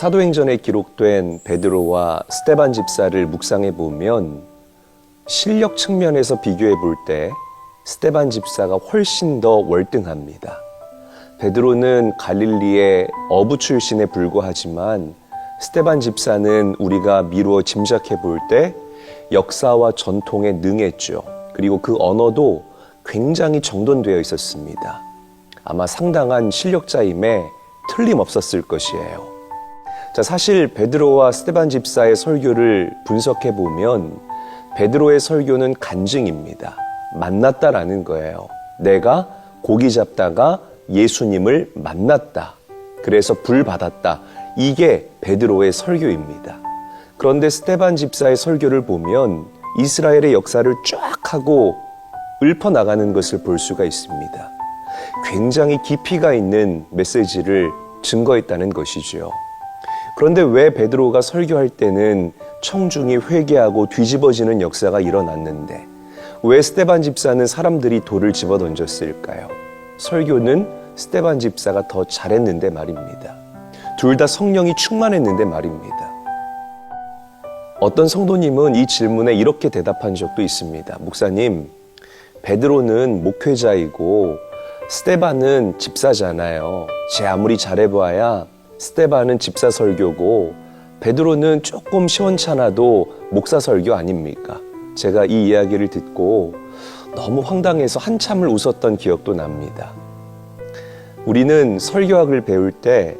사도행전에 기록된 베드로와 스테반 집사를 묵상해 보면 실력 측면에서 비교해 볼 때 스테반 집사가 훨씬 더 월등합니다. 베드로는 갈릴리의 어부 출신에 불과하지만 스테반 집사는 우리가 미루어 짐작해 볼 때 역사와 전통에 능했죠. 그리고 그 언어도 굉장히 정돈되어 있었습니다. 아마 상당한 실력자임에 틀림없었을 것이에요. 자, 사실 베드로와 스테반 집사의 설교를 분석해 보면 베드로의 설교는 간증입니다. 만났다라는 거예요. 내가 고기 잡다가 예수님을 만났다. 그래서 불 받았다. 이게 베드로의 설교입니다. 그런데 스테반 집사의 설교를 보면 이스라엘의 역사를 쫙 하고 읊어 나가는 것을 볼 수가 있습니다. 굉장히 깊이가 있는 메시지를 증거했다는 것이지요. 그런데 왜 베드로가 설교할 때는 청중이 회개하고 뒤집어지는 역사가 일어났는데 왜 스테반 집사는 사람들이 돌을 집어 던졌을까요? 설교는 스테반 집사가 더 잘했는데 말입니다. 둘 다 성령이 충만했는데 말입니다. 어떤 성도님은 이 질문에 이렇게 대답한 적도 있습니다. 목사님, 베드로는 목회자이고 스테반은 집사잖아요. 제 아무리 잘해봐야 스테반은 집사 설교고 베드로는 조금 시원찮아도 목사 설교 아닙니까? 제가 이 이야기를 듣고 너무 황당해서 한참을 웃었던 기억도 납니다. 우리는 설교학을 배울 때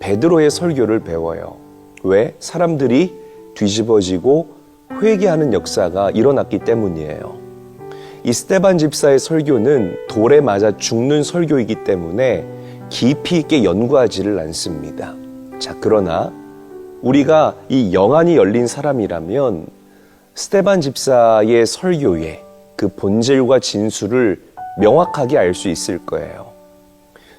베드로의 설교를 배워요. 왜? 사람들이 뒤집어지고 회개하는 역사가 일어났기 때문이에요. 이 스테반 집사의 설교는 돌에 맞아 죽는 설교이기 때문에 깊이 있게 연구하지를 않습니다. 자, 그러나 우리가 이 영안이 열린 사람이라면 스테반 집사의 설교에 그 본질과 진수를 명확하게 알 수 있을 거예요.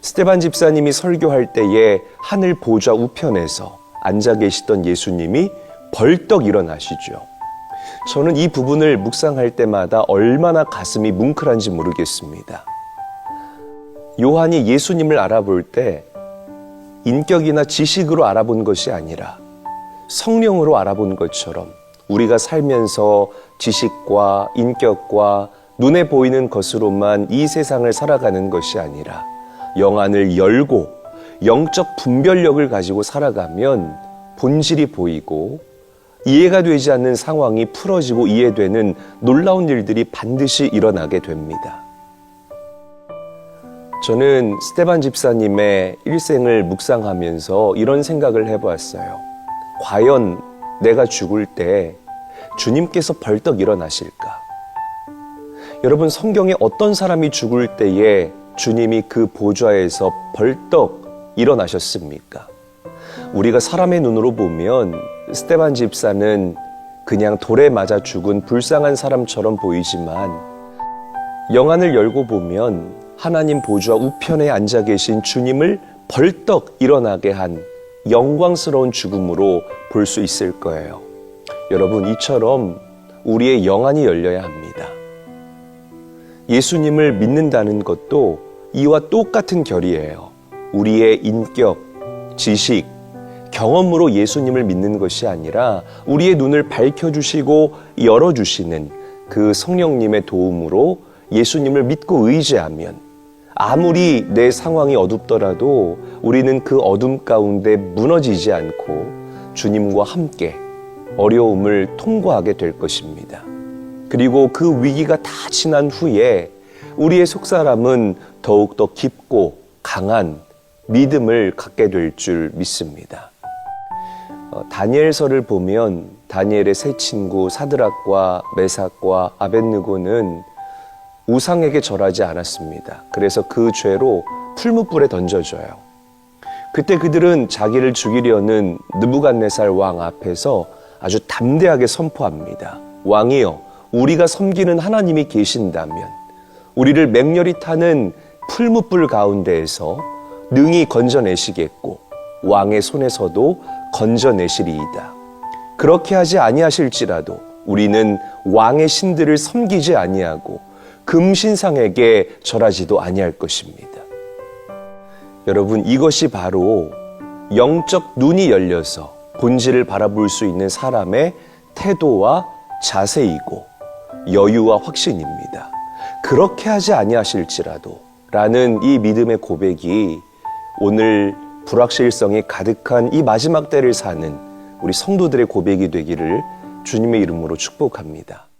스테반 집사님이 설교할 때에 하늘 보좌 우편에서 앉아 계시던 예수님이 벌떡 일어나시죠. 저는 이 부분을 묵상할 때마다 얼마나 가슴이 뭉클한지 모르겠습니다. 요한이 예수님을 알아볼 때 인격이나 지식으로 알아본 것이 아니라 성령으로 알아본 것처럼 우리가 살면서 지식과 인격과 눈에 보이는 것으로만 이 세상을 살아가는 것이 아니라 영안을 열고 영적 분별력을 가지고 살아가면 본질이 보이고 이해가 되지 않는 상황이 풀어지고 이해되는 놀라운 일들이 반드시 일어나게 됩니다. 저는 스테반 집사님의 일생을 묵상하면서 이런 생각을 해보았어요. 과연 내가 죽을 때 주님께서 벌떡 일어나실까? 여러분, 성경에 어떤 사람이 죽을 때에 주님이 그 보좌에서 벌떡 일어나셨습니까? 우리가 사람의 눈으로 보면 스테반 집사는 그냥 돌에 맞아 죽은 불쌍한 사람처럼 보이지만 영안을 열고 보면 하나님 보좌 우편에 앉아 계신 주님을 벌떡 일어나게 한 영광스러운 죽음으로 볼 수 있을 거예요. 여러분, 이처럼 우리의 영안이 열려야 합니다. 예수님을 믿는다는 것도 이와 똑같은 결이에요. 우리의 인격, 지식, 경험으로 예수님을 믿는 것이 아니라 우리의 눈을 밝혀주시고 열어주시는 그 성령님의 도움으로 예수님을 믿고 의지하면 아무리 내 상황이 어둡더라도 우리는 그 어둠 가운데 무너지지 않고 주님과 함께 어려움을 통과하게 될 것입니다. 그리고 그 위기가 다 지난 후에 우리의 속사람은 더욱더 깊고 강한 믿음을 갖게 될 줄 믿습니다. 어, 다니엘서를 보면 다니엘의 세 친구 사드락과 메삭과 아벤느고는 우상에게 절하지 않았습니다. 그래서 그 죄로 풀무불에 던져져요. 그때 그들은 자기를 죽이려는 느부갓네살 왕 앞에서 아주 담대하게 선포합니다. 왕이여, 우리가 섬기는 하나님이 계신다면 우리를 맹렬히 타는 풀무불 가운데에서 능히 건져내시겠고 왕의 손에서도 건져내시리이다. 그렇게 하지 아니하실지라도 우리는 왕의 신들을 섬기지 아니하고 금신상에게 절하지도 아니할 것입니다. 여러분 이것이 바로 영적 눈이 열려서 본질을 바라볼 수 있는 사람의 태도와 자세이고 여유와 확신입니다. 그렇게 하지 아니하실지라도 라는 이 믿음의 고백이 오늘 불확실성이 가득한 이 마지막 때를 사는 우리 성도들의 고백이 되기를 주님의 이름으로 축복합니다.